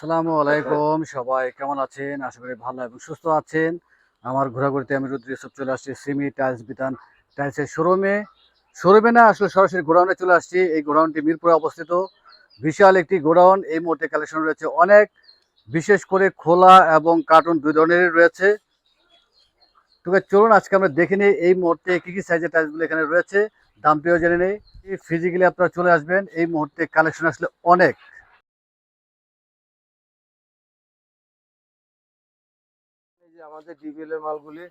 আসসালামু আলাইকুম, সবাই কেমন আছেন? আশা করি ভালো এবং সুস্থ আছেন। আমার ঘোরাঘুরিতে আমি রুদ্র সব চলে আসছি, সিমি টাইলস বিতান টাইলসের শোরুমে। শোরুমে না, আসলে সরাসরি গোডাউনে চলে আসছি। এই গোডাউনটি মিরপুরে অবস্থিত। বিশাল একটি গোডাউন। এই মুহূর্তে কালেকশন রয়েছে অনেক, বিশেষ করে খোলা এবং কার্টুন দুই ধরনেরই রয়েছে। তবে চলুন, আজকে আমরা দেখে নিই এই মুহূর্তে কী কী সাইজের টাইলসগুলো এখানে রয়েছে। দামটিও জেনে নেই। ফিজিক্যালি আপনারা চলে আসবেন। এই মুহূর্তে কালেকশন আসলে অনেক। আমাদের ডিবিএল এর মালগুলি,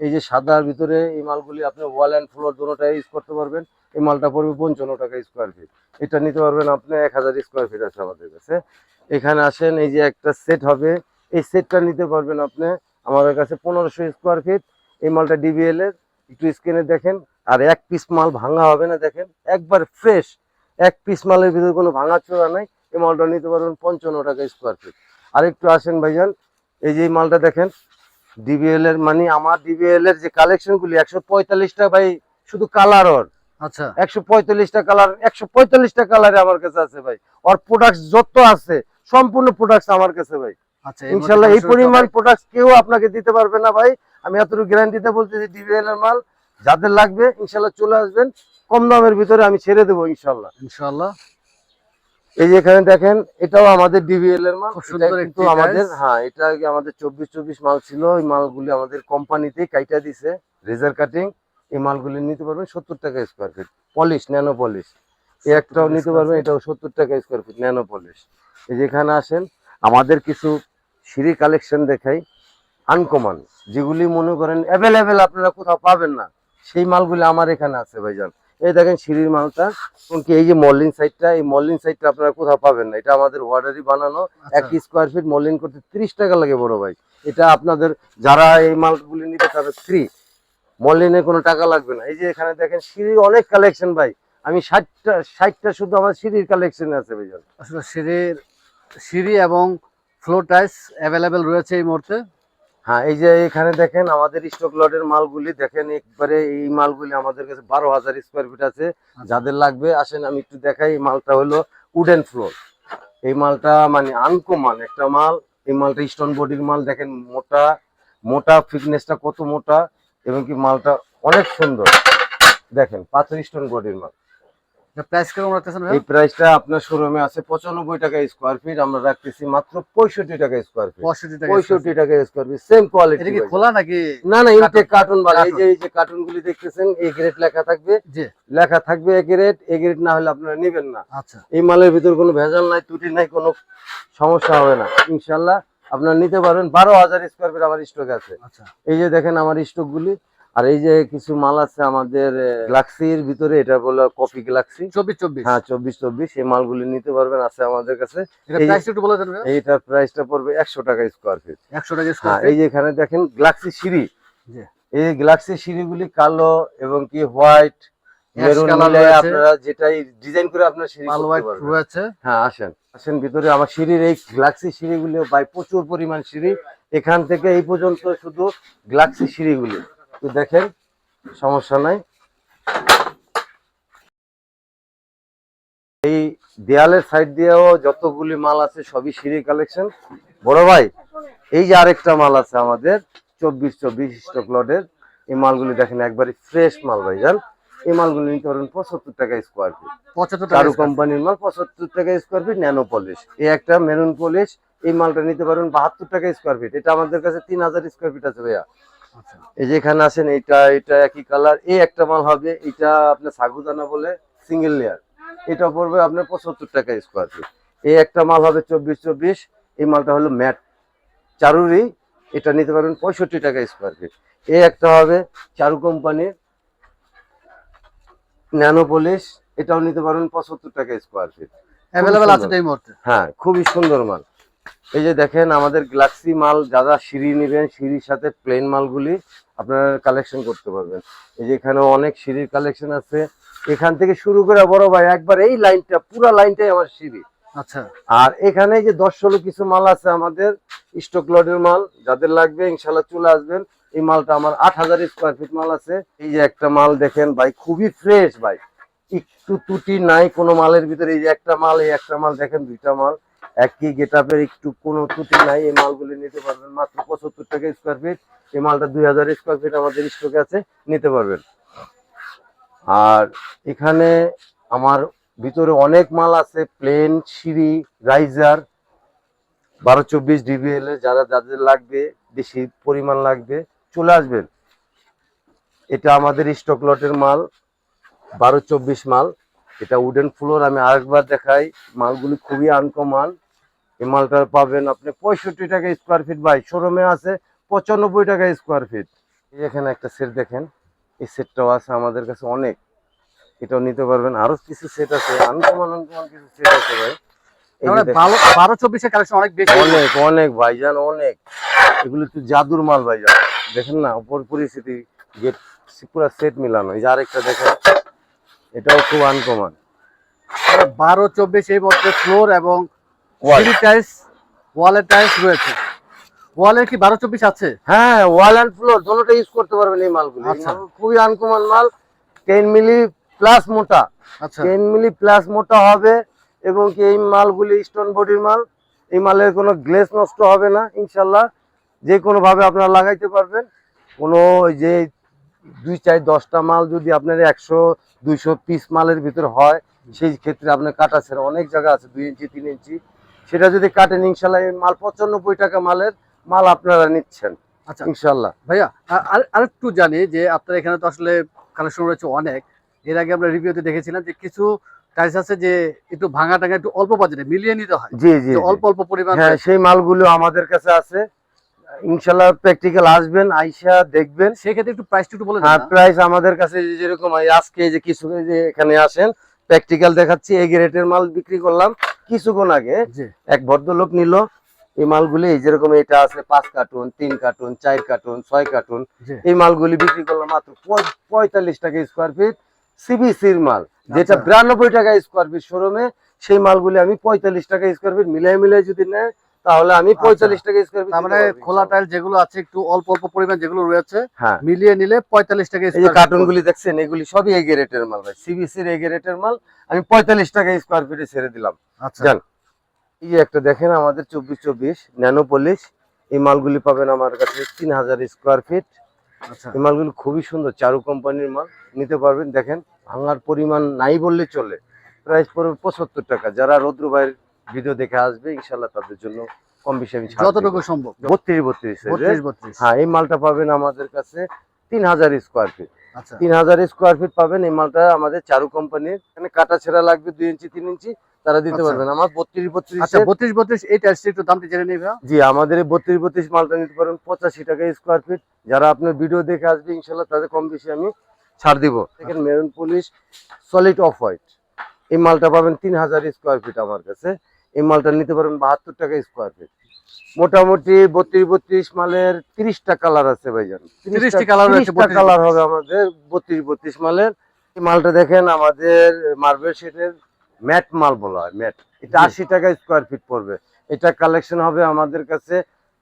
এই যে সাদার ভিতরে এই মালগুলি আপনি ওয়াল অ্যান্ড ফ্লোর দুটোটাই ইউজ করতে পারবেন। এই মালটা পড়বে পঞ্চান্ন টাকা স্কোয়ার ফিট এটা নিতে পারবেন আপনি এক হাজার স্কোয়ার ফিট আছে আমাদের কাছে। এখানে আসেন, এই যে একটা সেট হবে। এই সেটটা নিতে পারবেন আপনি আমাদের কাছে পনেরোশো স্কোয়ার ফিট এই মালটা ডিবিএল এর, একটু স্ক্রিনে দেখেন। আর এক পিস মাল ভাঙা হবে না, দেখেন। একবার ফ্রেশ এক পিস মালের ভিতরে কোনো ভাঙা চোরা নাই। এই মালটা নিতে পারবেন পঞ্চান্ন টাকা স্কোয়ার ফিট আর একটু আসেন ভাইজান, এই যে মালটা দেখেন। ডিবিএল এর মানে আমার ডিবিএল এর যে কালেকশন গুলি একশো পঁয়তাল্লিশটা ভাই শুধু কালার ওর। আচ্ছা। একশো পঁয়তাল্লিশটা কালার একশো পঁয়তাল্লিশটা কালারে আমার কাছে আছে ভাই। ওর প্রোডাক্ট যত আছে সম্পূর্ণ প্রোডাক্ট আমার কাছে ভাই। আচ্ছা ইনশাল্লাহ এই পরিমাণ প্রোডাক্ট কেউ আপনাকে দিতে পারবে না ভাই। আমি এতটুকু গ্যারান্টিতে বলতেছি ডিবিএল এর মাল যাদের লাগবে ইনশাল্লাহ চলে আসবেন। কম দামের ভিতরে আমি ছেড়ে দেবো ইনশাল্লাহ। ইনশাআল্লাহ এই এখানে দেখেন এটাও আমাদের ডিবিএল এর মাল সুন্দর কিন্তু আমাদের হ্যাঁ এটা আগে আমাদের চব্বিশ চব্বিশ মাল ছিল ওই মালগুলি আমাদের কোম্পানিতে কাইটা দিছে রেজার কাটিং এই মালগুলি নিতে পারবেন সত্তর টাকা square feet polish nano polish এই একটাও নিতে পারবেন এটাও সত্তর টাকা স্কোয়ার ফিট ন্যানো পলিশ এই যে এখানে আসেন আমাদের কিছু সিঁড়ি কালেকশন দেখাই আনকমন যেগুলি মনে করেন অ্যাভেলেবেল আপনারা কোথাও পাবেন না সেই মালগুলি আমার এখানে আছে ভাইজান। এই দেখেন সিঁড়ির মালটা। এমনকি এই যে মল্লিং সাইডটা এই মল্লিং সাইডটা আপনারা কোথাও পাবেন না। এটা আমাদের ওয়ার্ডারই বানানো। এক আচ্ছা, স্কোয়ার ফিট মল্লিং করতে ত্রিশ টাকা লাগে বড় ভাই। এটা আপনাদের যারা এই মালগুলি নিতে তাদের ফ্রি মল্লিনে কোনো টাকা লাগবে না। এই যে এখানে দেখেন সিঁড়ির অনেক কালেকশন ভাই। আমি ষাটটা ষাটটা শুধু আমার সিঁড়ির কালেকশন আছে ভাইজান। আসলে সিঁড়ির সিঁড়ি এবং ফ্লোর টাইস অ্যাভেলেবেল রয়েছে এই মুহূর্তে? হ্যাঁ এই যে এখানে দেখেন আমাদের স্টক লটের মালগুলি দেখেন একবারে এই মালগুলি আমাদের কাছে বারো হাজার স্কোয়ার ফিট আছে। যাদের লাগবে আসেন আমি একটু দেখাই এই মালটা হলো উডেন ফ্লোর এই মালটা মানে আনকমান একটা মাল। এই মালটা স্টোন বডির মাল দেখেন মোটা মোটা ফিটনেসটা কত মোটা এবং কি মালটা অনেক সুন্দর। দেখেন পাথর স্টোন বডির মাল। প্রাইস কেমন রাখতেছেন এই প্রাইসটা আপনার শোরুমে আছে পঁচানব্বই টাকা স্কোয়ার ফিট আমরা রাখতেছি মাত্র টাকা স্কোয়ার ফিট পঁয়ষট্টি টাকা পঁয়ষট্টি টাকা স্কোয়ার ফিট সেম কোয়ালিটি এটা কি খোলা নাকি না না ইনটেক কার্টুন বালা। এই যে এই যে কার্টুন গুলি দেখতেছেন এই গ্রেড লেখা থাকবে। জি। লেখা থাকবে গ্রেড গ্রেড না হলে আপনারা নেবেন না। আচ্ছা। এই মালের ভিতর কোনো ভেজাল নাই ত্রুটি নাই কোনো সমস্যা হবে না। ইনশাল্লাহ আপনারা নিতে পারবেন। বারো হাজার স্কোয়ার ফিট আমার স্টক আছে। আচ্ছা। এই যে দেখেন আমার স্টক গুলি আর এই যে কিছু মাল আছে আমাদের গ্লাক্সির ভিতরে এটা বলে কপি গ্লাক্সি চব্বিশ চব্বিশ। হ্যাঁ চব্বিশ চব্বিশ এই মালগুলি নিতে পারবেন আছে আমাদের কাছে। এইটার প্রাইসটা পড়বে একশো টাকা স্কোয়ার ফিট একশো টাকা হ্যাঁ স্কোয়ার এই যে এখানে দেখেন গ্লাক্সি সিঁড়ি। এই গ্লাক্সি সিঁড়িগুলি কালো এবং কি হোয়াইট। আপনারা যেটাই ডিজাইন করে আপনার সিঁড়ি হ্যাঁ আসেন। আসেন ভিতরে আমার সিঁড়ির এই গ্লাক্সি সিঁড়িগুলি বাই প্রচুর পরিমাণ সিঁড়ি। এখান থেকে এই পর্যন্ত শুধু গ্লাক্সি সিঁড়িগুলি। তো দেখেন সমস্যা নাই। এই দেয়ালের সাইড দিয়েও যতগুলি মাল আছে সবই সিঁড়ি কালেকশন বড় ভাই এই যে আরেকটা মাল আছে আমাদের চব্বিশ চব্বিশ স্টক লটের এই মালগুলি দেখেন একবারে ফ্রেশ মাল ভাই জান? এই মালগুলি নিতে পারবেন পঁচাত্তর টাকা স্কোয়ার ফিট পঁচাত্তর চারু কোম্পানির মাল পঁচাত্তর টাকা স্কোয়ার ফিট ন্যানো পলিশ এই একটা মেরুন পলিশ এই মালটা নিতে পারবেন বাহাত্তর টাকা স্কোয়ার ফিট এটা আমাদের কাছে তিন হাজার স্কোয়ার ফিট আছে ভাইয়া। এই যে এখানে আছেন এটা এটা একই কালার এই একটা মাল হবে এটা আপনার সাগুদানা বলে সিঙ্গেল লেয়ার এটা পড়বে আপনার পঁচাত্তর টাকা স্কোয়ার ফিট এই একটা মাল হবে চব্বিশ চব্বিশ এই মালটা হলো ম্যাট চারুরি এটা নিতে পারবেন পঁয়ষট্টি টাকা স্কোয়ার ফিট এই একটা হবে চারু কোম্পানির ন্যানো পলিশ এটাও নিতে পারবেন পঁচাত্তর টাকা স্কোয়ার ফিট অ্যাভেলেবেল আছে এই মুহূর্তে। হ্যাঁ খুবই সুন্দর মাল। এই যে দেখেন আমাদের গ্লাক্সি মাল যারা সিঁড়ি নেবেন সিঁড়ির সাথে প্লেন মালগুলি আপনারা কালেকশন করতে পারবেন। এই যে এখানে অনেক সিঁড়ির কালেকশন আছে। এখান থেকে শুরু করে বড় ভাই একবার এই লাইনটা পুরো লাইনটাই আমার সিঁড়ি। আচ্ছা। আর এখানে যে দশ ষোলো কিছু মাল আছে আমাদের স্টক লটের মাল যাদের লাগবে ইনশাল্লাহ চলে আসবেন। এই মালটা আমার আট হাজার স্কোয়ার ফিট মাল আছে। এই যে একটা মাল দেখেন ভাই খুবই ফ্রেশ ভাই। একটু ত্রুটি নাই কোনো মালের ভিতরে এই যে একটা মাল এই একটা মাল দেখেন দুইটা মাল। একই গেট আপের একটু কোনো ত্রুটি নাই, এই মালগুলি নিতে পারবেন। মাত্র পঁচাত্তর টাকা স্কোয়ার ফিট এই মালটা দুই হাজার স্কোয়ার ফিট আমাদের স্টকে আছে, নিতে পারবেন। আর এখানে আমার ভিতরে অনেক মাল আছে প্লেন সিঁড়ি রাইজার বারো চব্বিশ ডিবিএল যারা যাদের লাগবে, বেশি পরিমাণ লাগবে, চলে আসবেন। এটা আমাদের স্টক লটের মাল, বারো চব্বিশ মাল। এটা উডেন ফ্লোর আমি আরেকবার দেখাই, মালগুলি খুবই আনকমান এই মালটা পাবেন আপনি পঁয়ষট্টি টাকা স্কোয়ার ফিট বাই শোরুমে আছে পঁচানব্বই টাকা স্কোয়ার ফিট এই এখানে একটা সেট দেখেন এই সেটটাও আছে আমাদের কাছে অনেক। এটাও নিতে পারবেন। আরও কিছু সেট আছে আনকমান আনকমান কিছু সেট আছে ভাই। বারো বারো চব্বিশের কালেকশন অনেক বেশি। অনেক অনেক ভাইজান অনেক। এগুলো তো জাদুর মাল ভাইজান। দেখেন না পরিস্থিতি গেট পুরো সেট মিলানো। এই যে আরেকটা দেখেন এটাও খুব আনকমন। বারো চব্বিশ এই মধ্যে ফ্লোর এবং। সিঁড়ি টাইলস ওয়ালের টাইলস রয়েছে। ওয়ালের কি বারো চব্বিশ আছে? হ্যাঁ ওয়াল অ্যান্ড ফ্লোর ইউজ করতে পারবেন এই মালগুলো। আচ্ছা। খুবই আনকমন মাল টেন মিলি প্লাস মোটা। আচ্ছা। টেন মিলি প্লাস মোটা হবে এবং কি এই মালগুলি স্টোন বডির মাল। এই মালের কোনো গ্লেস নষ্ট হবে না ইনশাল্লাহ। যে কোনো ভাবে আপনারা লাগাইতে পারবেন। কোনো ওই যে দুই চার দশটা মাল যদি আপনার একশো দুইশো পিস মালের ভিতর হয় সেই ক্ষেত্রে আপনার কাটা ছেড়ে অনেক জায়গা আছে দুই ইঞ্চি তিন ইঞ্চি। সেটা যদি কাটেন ইনশাল্লাহ মাল পঁচানব্বই টাকা মালের মাল আপনারা নিচ্ছেন আচ্ছা। ইনশাল্লাহ। ভাইয়া আর আরেকটু জানি যে আপনার এখানে তো আসলে কালেকশন রয়েছে অনেক। এর আগে আমরা রিভিউতে দেখেছিলাম যে কিছু টাইলস আছে যে একটু ভাঙা একটু অল্প বাজেটে মিলিয়ে নিতে হয়। জি জি অল্প অল্প পরিমাণ হ্যাঁ সেই মালগুলো আমাদের কাছে আছে। ইনশাল্লাহ প্র্যাকটিক্যাল আসবেন আইসা দেখবেন। সেক্ষেত্রে একটু প্রাইসটা একটু বলে হ্যাঁ প্রাইস আমাদের কাছে যেরকম আজকে যে কিছু এখানে আসেন প্র্যাকটিক্যাল দেখাচ্ছি এই গ্রেটের মাল বিক্রি করলাম। কিছুক্ষণ আগে এক ভদ্রলোক নিল। এই মালগুলি এই যেরকম এটা আছে পাঁচ কার্টুন তিন কার্টুন চার কার্টুন ছয় কার্টুন। এই মালগুলি বিক্রি করল মাত্র পঁয়তাল্লিশ টাকা স্কোয়ার ফিট সিবিসির মাল। যেটা আচ্ছা। বিরানব্বই টাকা স্কোয়ার ফিট শোরুমে সেই মালগুলি আমি পঁয়তাল্লিশ টাকা স্কোয়ার ফিট মিলাই মিলাই যদি নেয় তাহলে আমি পঁয়তাল্লিশ টাকা স্কোয়ার ফিট মানে খোলা টাইল যেগুলো আছে একটু অল্প অল্প পরিমাণ যেগুলো রয়েছে হ্যাঁ। মিলিয়ে নিলে পঁয়তাল্লিশ টাকা এই কার্টুন গুলি দেখছেন এগুলি সবই এগে রেটের মাল ভাই। সিবিসির এগে রেটের মাল। আমি পঁয়তাল্লিশ টাকা স্কোয়ার ফিটে ছেড়ে দিলাম। আচ্ছা। এই যে একটা দেখেন আমাদের চব্বিশ চব্বিশ ন্যানো পলিশ এই মালগুলি পাবেন আমার কাছে তিন হাজার স্কোয়ার ফিট আচ্ছা। এই মালগুলি খুবই সুন্দর চারু কোম্পানির মাল। নিতে পারবেন দেখেন ভাঙার পরিমাণ নাই বললে চলে। প্রাইস পড়বে পঁচাত্তর টাকা। যারা রৌদ্র ভাইয়ের ভিডিও দেখে আসবে ইনশাল্লাহ তাদের জন্য কম বেশি আমি যতটুকু সম্ভব। বত্রিশ বত্রিশ বত্রিশ হ্যাঁ এই মালটা পাবেন আমাদের কাছে তিন হাজার স্কোয়ার ফিট আচ্ছা। তিন হাজার স্কোয়ার ফিট পাবেন এই মালটা আমাদের চারু কোম্পানির এখানে কাটা ছেঁড়া লাগবে দুই ইঞ্চি তিন ইঞ্চি তারা দিতে আচ্ছা। পারবেন। আমার বত্রিশ বত্রিশ আচ্ছা বত্রিশ বত্রিশ এই টাইলসটা একটু দামটা জেনে ভাইয়া জি আমাদের এই বত্রিশ বত্রিশ মালটা নিতে পারবেন পঁচাশি টাকা স্কোয়ার ফিট যারা আপনার ভিডিও দেখে আসবে ইনশাল্লাহ তাদের কম বেশি আমি ছাড় দিব। দেখেন maroon polish solid off white এই মালটা পাবেন তিন হাজার স্কোয়ার ফিট আমার কাছে। এই মালটা নিতে পারবেন বাহাত্তর টাকা স্কোয়ার ফিট মোটামুটি বত্রিশ বত্রিশ মালের তিরিশটা কালার আছে ভাইজান। 30টি colour রয়েছে, 30টা 32 কালার হবে আমাদের বত্রিশ বত্রিশ মালের। এই মালটা দেখেন আমাদের মার্বেল শেটের ম্যাট মাল বলা হয় ম্যাট এটা আশি টাকা স্কোয়ার ফিট পড়বে। এটা কালেকশন হবে আমাদের কাছে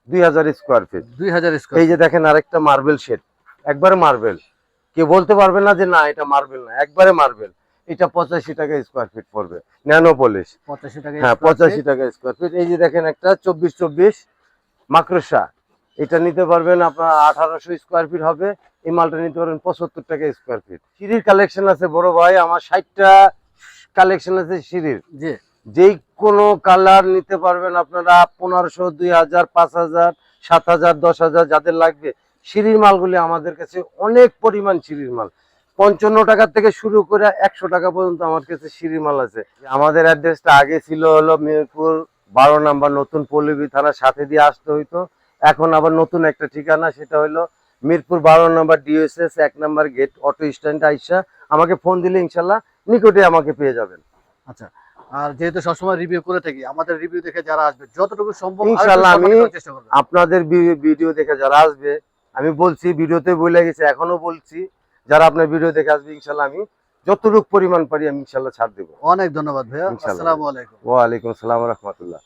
দুই হাজার স্কোয়ার ফিট দুই হাজার এই যে দেখেন আরেকটা মার্বেল শেড একবারে মার্বেল কেউ বলতে পারবে না যে না এটা মার্বেল না একবারে মার্বেল এটা পঁচাশি টাকা স্কোয়ার ফিট পড়বে। ন্যানো পলিশ পঁচাশি টাকা হ্যাঁ পঁচাশি টাকা স্কোয়ার ফিট এই যে দেখেন একটা চব্বিশ চব্বিশ মাকড়সা। এটা নিতে পারবেন আপনার আঠারোশো স্কোয়ার ফিট হবে। এই মালটা নিতে পারবেন পঁচাত্তর টাকা স্কোয়ার ফিট সিঁড়ির কালেকশন আছে বড় ভাই আমার ষাটটা কালেকশন আছে সিঁড়ির। জি। যেই কোনো কালার নিতে পারবেন আপনারা পনেরোশো দুই হাজার পাঁচ হাজার সাত হাজার দশ হাজার যাদের লাগবে। সিঁড়ির মালগুলি আমাদের কাছে অনেক পরিমাণ সিঁড়ির মাল। পঞ্চান্ন টাকা থেকে শুরু করে একশো টাকা পর্যন্ত আমার কাছে সিঁড়ির মাল আছে। আমাদের অ্যাড্রেসটা আগে ছিল হলো মিরপুর বারো নাম্বার নতুন পল্লবী থানার সাথে দিয়ে আসতে হইতো। এখন আবার নতুন একটা ঠিকানা সেটা হলো মিরপুর বারো নাম্বার ডিএসএস এক নাম্বার গেট অটো স্ট্যান্ড আইসা আমাকে ফোন দিলে ইনশাল্লাহ নিকটে আমাকে পেয়ে যাবেন। আচ্ছা আর যেহেতু সবসময় রিভিউ করে থাকি আমাদের রিভিউ দেখে যারা আসবে যতটুকু সম্ভব ইনশাআল্লাহ আরেকটু আমি- আপনাদের ভিডিও দেখে যারা আসবে আমি বলছি ভিডিওতে বলে গেছি এখনও বলছি যারা আপনার ভিডিও দেখে আসবে ইনশাল্লাহ আমি যতটুকু পরিমাণ পারি আমি ইনশাল্লাহ ছাড় দেবো। অনেক ধন্যবাদ ভাইয়া। আসসালামু আলাইকুম। ওয়ালাইকুম আসসালাম রহমতুল্লাহ।